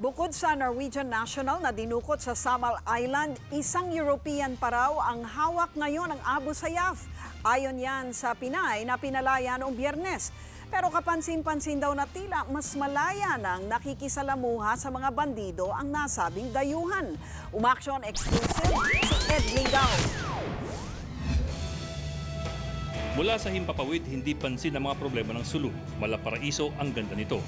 Bukod sa Norwegian national na dinukot sa Samal Island, isang European pa raw ang hawak ngayon ng Abu Sayyaf. Ayon yan sa Pinay na pinalaya noong biyernes. Pero kapansin-pansin daw na tila mas malaya nang nakikisalamuha sa mga bandido ang nasabing dayuhan. Umaksyon exclusive si Ed Lingao. Mula sa Himpapawid, hindi pansin ang mga problema ng Sulu. Malaparaiso ang ganda nito.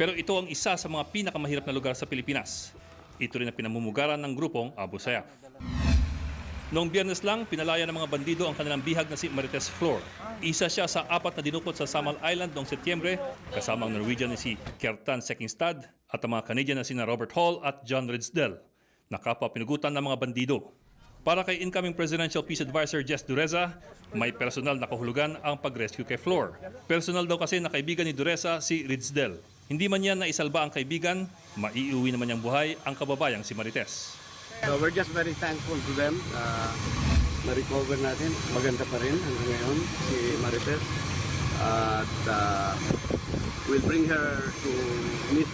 Pero ito ang isa sa mga pinakamahirap na lugar sa Pilipinas. Ito rin ang pinamumugaran ng grupong Abu Sayyaf. Noong biyernes lang, pinalaya ng mga bandido ang kanilang bihag na si Marites Flor. Isa siya sa apat na dinukot sa Samal Island noong Setyembre, kasama ang Norwegian na si Kjartan Sekingstad at ang mga Canadian na sina Robert Hall at John Ridsdale, na kapwa pinugutan ng mga bandido. Para kay incoming Presidential Peace Advisor Jess Dureza, may personal na kahulugan ang pag-rescue kay Flor. Personal daw kasi na kaibigan ni Dureza si Ridsdale. Hindi man yan naisalba ang kaibigan, maiuwi naman niyang buhay ang kababayang si Marites. So we're just very thankful to them. Uh, na-recover natin. Maganda pa rin hanggang ngayon si Marites. At uh, we'll bring her to meet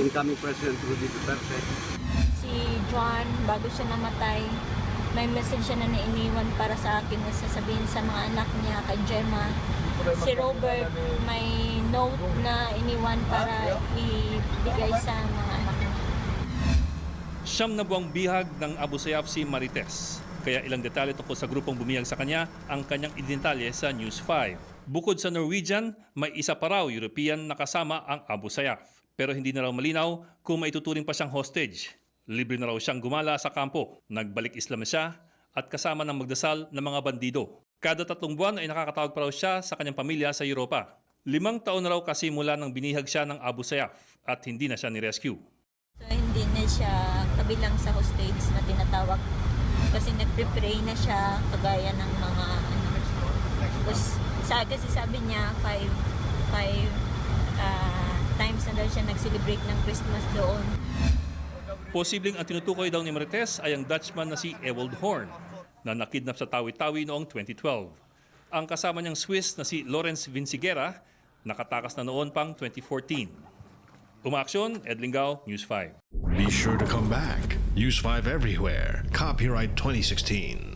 incoming President Rudy Duterte. si John, bago siya namatay, may message siya na nainiwan para sa akin na sasabihin sa mga anak niya, kay Gemma. Si Robert, may note na iniwan para ibigay sa mga anak niya. Siyam na buwang bihag ng Abu Sayyaf si Marites. Kaya ilang detalye tungkol sa grupong bumihag sa kanya ang kanyang idinetalye sa News 5. Bukod sa Norwegian, may isa pa raw European na kasama ang Abu Sayyaf. Pero hindi na raw malinaw kung maituturing pa siyang hostage. Libre na raw siyang gumala sa kampo. Nagbalik Islam siya at kasama ng magdasal ng mga bandido. Kada tatlong buwan ay nakakatawag pa raw siya sa kanyang pamilya sa Europa. Limang taon na raw kasi mula nang binihag siya ng Abu Sayyaf at hindi na siya ni-rescue. So hindi na siya kabilang sa hostage na tinatawag kasi nagpe-pray na siya kagaya ng mga ano. Tapos, sa, kasi sabi niya five, five ah, times na daw siya nag-celebrate ng Christmas doon. Posibleng ang tinutukoy daw ni Marites ay ang Dutchman na si Ewald Horn na nakidnap sa Tawi-Tawi noong 2012. Ang kasama niyang Swiss na si Lawrence Vinciguera nakatakas na noon pang 2014. Umaaksyon, Ed Lingao, News 5. Be sure to come back. Use 5 everywhere. Copyright 2016.